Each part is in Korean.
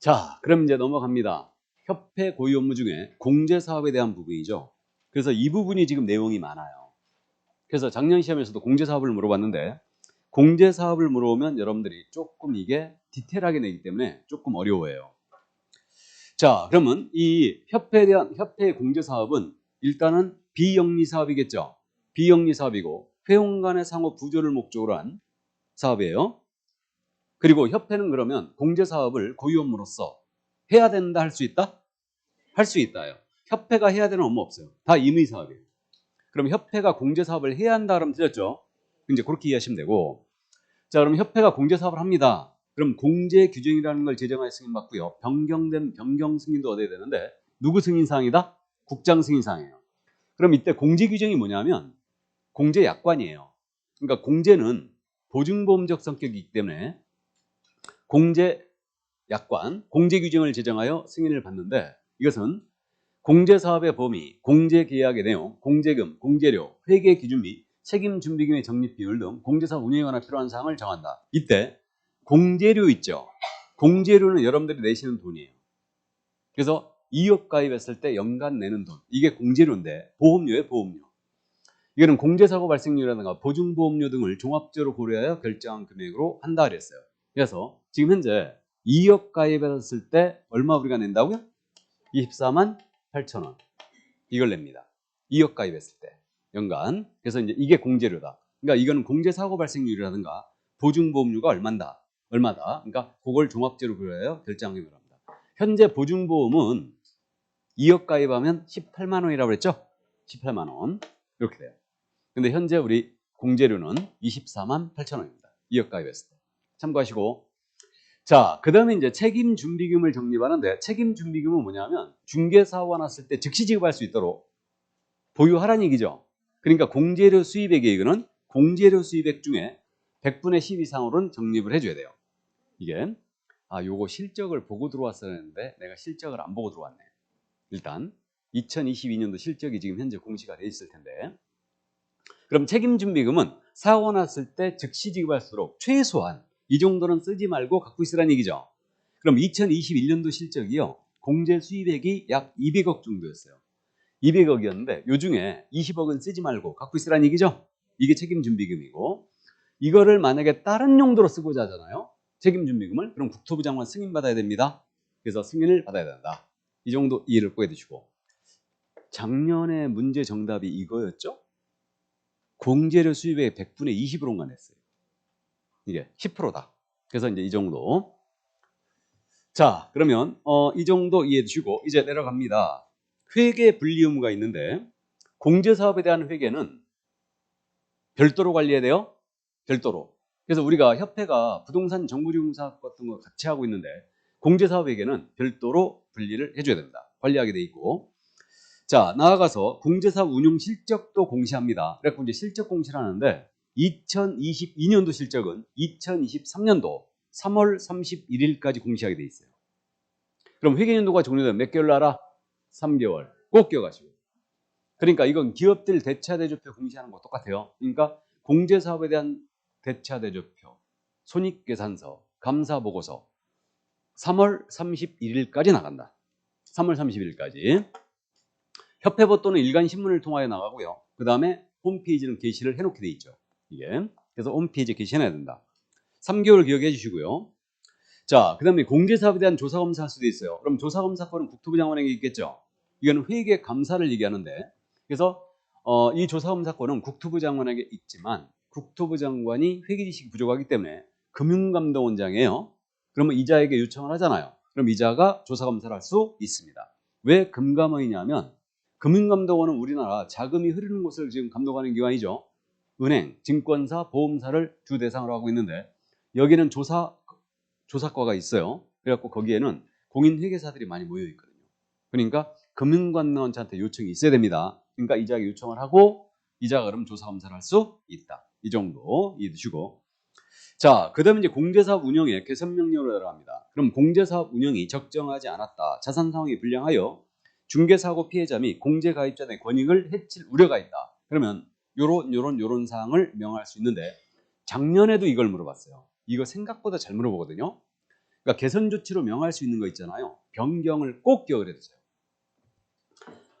자, 그럼 이제 넘어갑니다. 협회 고유 업무 중에 공제 사업에 대한 부분이죠. 그래서 이 부분이 지금 내용이 많아요. 그래서 작년 시험에서도 공제 사업을 물어봤는데 공제 사업을 물어보면 여러분들이 조금 이게 디테일하게 내기 때문에 조금 어려워요. 자, 그러면 이 협회에 대한 협회 공제 사업은 일단은 비영리 사업이겠죠. 비영리 사업이고 회원 간의 상호 부조를 목적으로 한 사업이에요. 그리고 협회는 그러면 공제 사업을 고유 업무로서 해야 된다 할 수 있다? 할 수 있다요. 협회가 해야 되는 업무 없어요. 다 임의 사업이에요. 그럼 협회가 공제 사업을 해야 한다 그러면 틀렸죠? 이제 그렇게 이해하시면 되고 자 그럼 협회가 공제 사업을 합니다. 그럼 공제 규정이라는 걸 제정할 승인 받고요. 변경된 변경 승인도 얻어야 되는데 누구 승인 사항이다? 국장 승인 사항이에요. 그럼 이때 공제 규정이 뭐냐면 공제 약관이에요. 그러니까 공제는 보증보험적 성격이기 때문에 공제 약관, 공제 규정을 제정하여 승인을 받는데 이것은 공제 사업의 범위, 공제 계약의 내용, 공제금, 공제료, 회계 기준 및 책임 준비금의 적립 비율 등 공제 사업 운영에 관한 필요한 사항을 정한다. 이때 공제료 있죠. 공제료는 여러분들이 내시는 돈이에요. 그래서 2억 가입했을 때 연간 내는 돈. 이게 공제료인데 보험료에 보험료. 이거는 공제사고 발생료라든가 보증보험료 등을 종합적으로 고려하여 결정한 금액으로 한다 그랬어요. 그래서 지금 현재 2억 가입했을 때 얼마 우리가 낸다고요? 24만 8천 원. 이걸 냅니다. 2억 가입했을 때 연간. 그래서 이제 이게 공제료다. 그러니까 이거는 공제 사고 발생률이라든가 보증보험료가 얼마다. 얼마다. 그러니까 그걸 종합적으로 고려하여 결정하기로 합니다. 현재 보증보험은 2억 가입하면 18만 원이라고 그랬죠? 18만 원. 이렇게 돼요. 근데 현재 우리 공제료는 24만 8천 원입니다. 2억 가입했을 때. 참고하시고 자, 그 다음에 이제 책임 준비금을 적립하는데 책임 준비금은 뭐냐면 중개사고가 났을 때 즉시 지급할 수 있도록 보유하라는 얘기죠. 그러니까 공제료 수입액 계획은 공제료 수입액 중에 100분의 10 이상으로는 적립을 해줘야 돼요. 이게 아 요거 실적을 보고 들어왔어야 했는데 내가 실적을 안 보고 들어왔네. 일단 2022년도 실적이 지금 현재 공시가 돼 있을 텐데 그럼 책임 준비금은 사고 났을 때 즉시 지급할수록 최소한 이 정도는 쓰지 말고 갖고 있으라는 얘기죠. 그럼 2021년도 실적이요. 공제 수입액이 약 200억 정도였어요. 200억이었는데 요 중에 20억은 쓰지 말고 갖고 있으라는 얘기죠. 이게 책임 준비금이고 이거를 만약에 다른 용도로 쓰고자 하잖아요. 책임 준비금을 그럼 국토부 장관 승인 받아야 됩니다. 그래서 승인을 받아야 된다. 이 정도 이해를 꼭 해두시고 작년에 문제 정답이 이거였죠? 공제료 수입액 100분의 20으로만 했어요. 이게 10%다. 그래서 이제 이 정도. 자, 그러면 어, 이 정도 이해해 주시고 이제 내려갑니다. 회계 분리 의무가 있는데 공제 사업에 대한 회계는 별도로 관리해야 돼요. 별도로. 그래서 우리가 협회가 부동산 정부리공사 같은 거 같이 하고 있는데 공제 사업 회계는 별도로 분리를 해줘야 됩니다. 관리하게 돼 있고. 자, 나아가서 공제 사업 운용 실적도 공시합니다. 그래서 이제 실적 공시를 하는데 2022년도 실적은 2023년도 3월 31일까지 공시하게 돼 있어요. 그럼 회계연도가 종료되면 몇 개월로 알아? 3개월. 꼭 기억하시고. 그러니까 이건 기업들 대차대조표 공시하는 거 똑같아요. 그러니까 공제사업에 대한 대차대조표, 손익계산서, 감사보고서 3월 31일까지 나간다. 3월 31일까지. 협회보 또는 일간신문을 통하여 나가고요. 그 다음에 홈페이지는 게시를 해놓게 돼 있죠. 이게. 그래서 홈페이지에 게시해놔야 된다. 3개월 기억해 주시고요. 자, 그 다음에 공제사업에 대한 조사검사 할 수도 있어요. 그럼 조사검사권은 국토부 장관에게 있겠죠. 이거는 회계 감사를 얘기하는데 그래서 어, 이 조사검사권은 국토부 장관에게 있지만 국토부 장관이 회계 지식이 부족하기 때문에 금융감독원장이에요. 그러면 이자에게 요청을 하잖아요. 그럼 이자가 조사검사를 할 수 있습니다. 왜 금감원이냐면 금융감독원은 우리나라 자금이 흐르는 곳을 지금 감독하는 기관이죠. 은행, 증권사, 보험사를 주 대상으로 하고 있는데 여기는 조사 조사과가 있어요. 그래갖고 거기에는 공인회계사들이 많이 모여 있거든요. 그러니까 금융관원한테 요청이 있어야 됩니다. 그러니까 이자에게 요청을 하고 이자가 그럼 조사 검사를 할 수 있다. 이 정도 이해 두시고 자, 그 다음에 이제 공제사업 운영에 개선 명령으로 들어갑니다. 그럼 공제사업 운영이 적정하지 않았다. 자산 상황이 불량하여 중개사고 피해자 및 공제 가입자 의 권익을 해칠 우려가 있다. 그러면 요런 요런 요런 사항을 명할 수 있는데 작년에도 이걸 물어봤어요. 이거 생각보다 잘 물어보거든요. 그러니까 개선 조치로 명할 수 있는 거 있잖아요. 변경을 꼭 기억을 해두세요.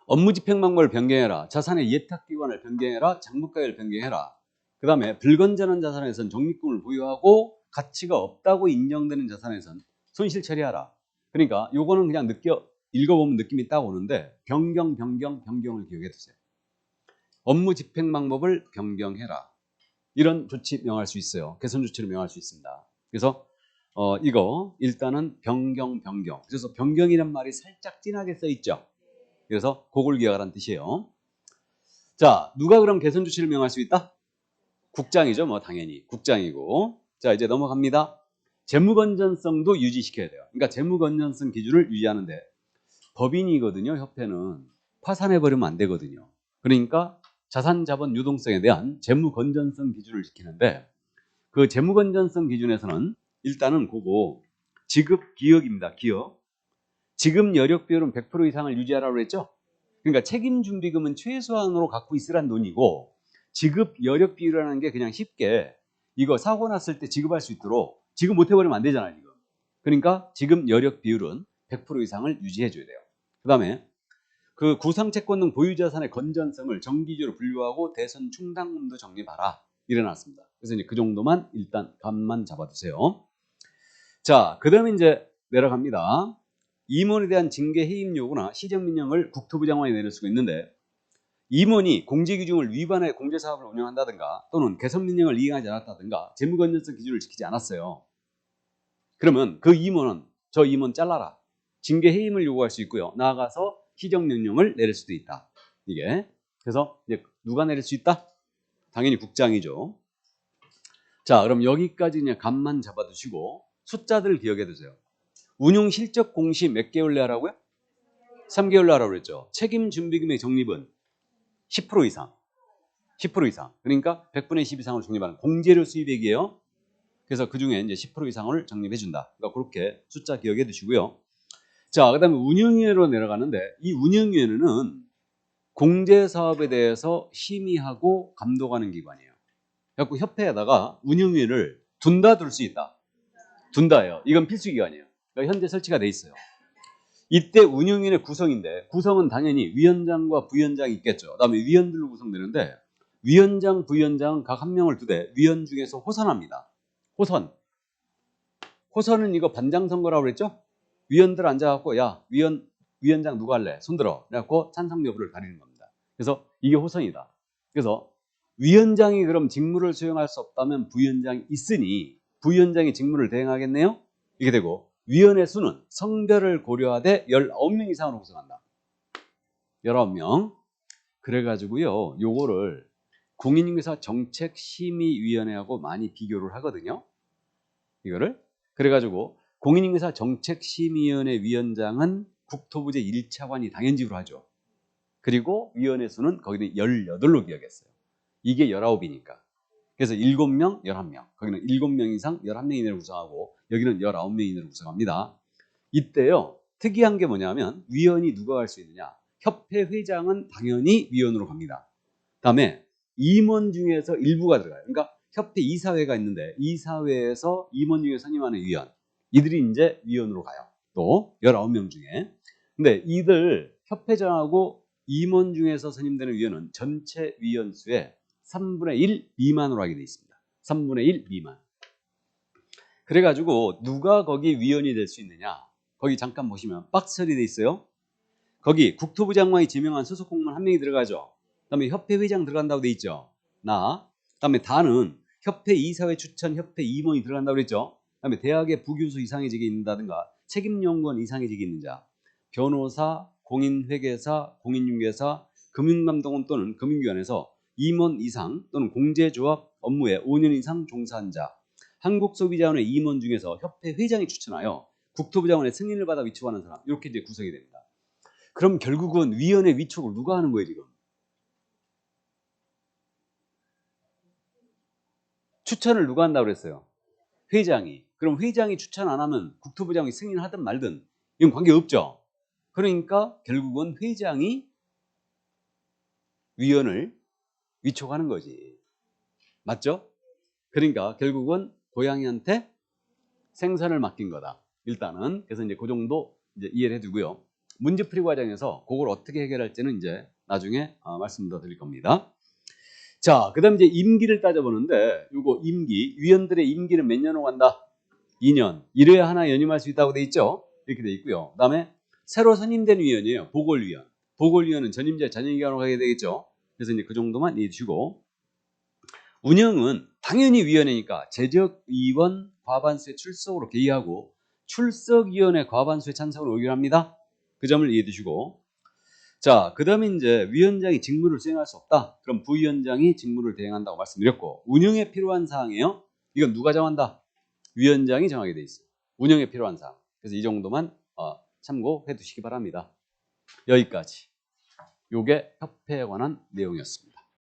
업무 집행 방법을 변경해라. 자산의 예탁 기관을 변경해라. 장부가액을 변경해라. 그 다음에 불건전한 자산에선 적립금을 보유하고 가치가 없다고 인정되는 자산에선 손실 처리하라. 그러니까 요거는 그냥 느껴 읽어보면 느낌이 딱 오는데 변경, 변경, 변경을 기억해 두세요. 업무 집행 방법을 변경해라. 이런 조치 명할 수 있어요. 개선 조치를 명할 수 있습니다. 그래서 어, 이거 일단은 변경, 변경. 그래서 변경이란 말이 살짝 진하게 써 있죠. 그래서 그걸 기억하라는 뜻이에요. 자, 누가 그럼 개선 조치를 명할 수 있다? 국장이죠, 뭐 당연히 국장이고. 자, 이제 넘어갑니다. 재무 건전성도 유지시켜야 돼요. 그러니까 재무 건전성 기준을 유지하는데 법인이거든요. 협회는 파산해 버리면 안 되거든요. 그러니까 자산 자본 유동성에 대한 재무 건전성 기준을 지키는데 그 재무 건전성 기준에서는 일단은 그거 지급 기억입니다. 기억. 지급 여력 비율은 100% 이상을 유지하라고 했죠. 그러니까 책임 준비금은 최소한으로 갖고 있으란 돈이고 지급 여력 비율이라는 게 그냥 쉽게 이거 사고 났을 때 지급할 수 있도록 지급 못 해버리면 안 되잖아요. 지금. 그러니까 지급 여력 비율은 100% 이상을 유지해 줘야 돼요. 그 다음에 그 구상 채권 등 보유 자산의 건전성을 정기적으로 분류하고 대선 충당금도 정립하라 일어났습니다. 그래서 이제 그 정도만 일단 감만 잡아두세요. 자, 그 다음에 이제 내려갑니다. 임원에 대한 징계 해임 요구나 시정 민령을 국토부 장관이 내릴 수가 있는데 임원이 공제규정을 위반해 공제사업을 운영한다든가 또는 개선 민령을 이행하지 않았다든가 재무건전성 기준을 지키지 않았어요. 그러면 그 임원은 저 임원 잘라라. 징계 해임을 요구할 수 있고요. 나아가서 시정명령을 내릴 수도 있다. 이게 그래서 이제 누가 내릴 수 있다? 당연히 국장이죠. 자, 그럼 여기까지 그냥 감만 잡아두시고 숫자들 기억해 두세요. 운용 실적 공시 몇 개월 내 하라고요? 3개월 내 하라고 그랬죠. 책임 준비금의 적립은 10% 이상. 10% 이상. 그러니까 100분의 10 이상을 적립하는 공제료 수입액이에요. 그래서 그 중에 이제 10% 이상을 적립해 준다. 그러니까 그렇게 숫자 기억해 두시고요. 자, 그 다음에 운영위원회로 내려가는데 이 운영위원회는 공제 사업에 대해서 심의하고 감독하는 기관이에요. 그래서 협회에다가 운영위원회를 둔다 둘 수 있다. 둔다예요. 이건 필수 기관이에요. 그러니까 현재 설치가 돼 있어요. 이때 운영위원회 구성인데 구성은 당연히 위원장과 부위원장이 있겠죠. 그다음에 위원들로 구성되는데 위원장, 부위원장은 각한 명을 두되 위원 중에서 호선합니다. 호선. 호선은 이거 반장 선거라고 그랬죠? 위원들 앉아갖고 야 위원 위원장 누가 할래? 손들어. 그래갖고 찬성 여부를 가리는 겁니다. 그래서 이게 호선이다. 그래서 위원장이 그럼 직무를 수행할 수 없다면 부위원장이 있으니 부위원장이 직무를 대행하겠네요. 이게 되고 위원회 수는 성별을 고려하되 19명 이상으로 구성한다. 19명. 그래가지고요, 요거를 공인중개사 정책심의위원회하고 많이 비교를 하거든요. 이거를. 그래가지고 공인중개사 정책심의위원회 위원장은 국토부제 1차관이 당연직으로 하죠. 그리고 위원회 수는 거기는 18로 기억했어요. 이게 19이니까. 그래서 7명, 11명. 거기는 7명 이상 11명 이내를 구성하고 여기는 19명 이내를 구성합니다. 이때요. 특이한 게 뭐냐면 위원이 누가 갈 수 있느냐? 협회 회장은 당연히 위원으로 갑니다. 다음에 임원 중에서 일부가 들어가요. 그러니까 협회 이사회가 있는데 이사회에서 임원 중에 선임하는 위원. 이들이 이제 위원으로 가요. 또 19명 중에. 근데 이들 협회장하고 임원 중에서 선임되는 위원은 전체 위원 수의 3분의 1 미만으로 하게 돼 있습니다. 3분의 1 미만. 그래가지고 누가 거기 위원이 될 수 있느냐? 거기 잠깐 보시면 박스 처리돼 있어요. 거기 국토부 장관이 지명한 소속 공무원 한 명이 들어가죠. 그다음에 협회 회장 들어간다고 돼 있죠. 나. 그다음에 다는 협회 이사회 추천 협회 임원이 들어간다고 그랬죠. 그다음에 대학의 부교수 이상의 직이 있는다든가 책임연구원 이상의 직이 있는 자, 변호사, 공인회계사, 공인중개사, 금융감독원 또는 금융기관에서 임원 이상 또는 공제조합 업무에 5년 이상 종사한 자, 한국소비자원회 임원 중에서 협회 회장이 추천하여 국토부 장관의 승인을 받아 위촉하는 사람 이렇게 이제 구성이 됩니다. 그럼 결국은 위원회 위촉을 누가 하는 거예요 지금? 추천을 누가 한다고 그랬어요? 회장이. 그럼 회장이 추천 안 하면 국토부 장관이 승인하든 말든 이건 관계 없죠. 그러니까 결국은 회장이 위원을 위촉하는 거지. 맞죠? 그러니까 결국은 고양이한테 생선을 맡긴 거다. 일단은 그래서 이제 그 정도 이제 이해를 해두고요. 문제풀이 과정에서 그걸 어떻게 해결할지는 이제 나중에 어, 말씀 더 드릴 겁니다. 자, 그 다음 이제 임기를 따져보는데 요거 임기 위원들의 임기는 몇 년으로 간다? 2년. 1회 하나 연임할 수 있다고 돼 있죠? 이렇게 돼 있고요. 그 다음에 새로 선임된 위원이에요. 보궐위원. 보궐위원은 전임제 전임기간으로 가게 되겠죠. 그래서 이제 그 정도만 이해해 주시고 운영은 당연히 위원회니까 재적위원 과반수의 출석으로 개의하고 출석위원회 과반수의 찬성으로 의결합니다. 그 점을 이해해 주시고 자, 그 다음에 이제 위원장이 직무를 수행할 수 없다. 그럼 부위원장이 직무를 대행한다고 말씀드렸고 운영에 필요한 사항이에요. 이건 누가 정한다? 위원장이 정하게 돼 있어요. 운영에 필요한 사항. 그래서 이 정도만 어, 참고해 두시기 바랍니다. 여기까지. 요게 협회에 관한 내용이었습니다.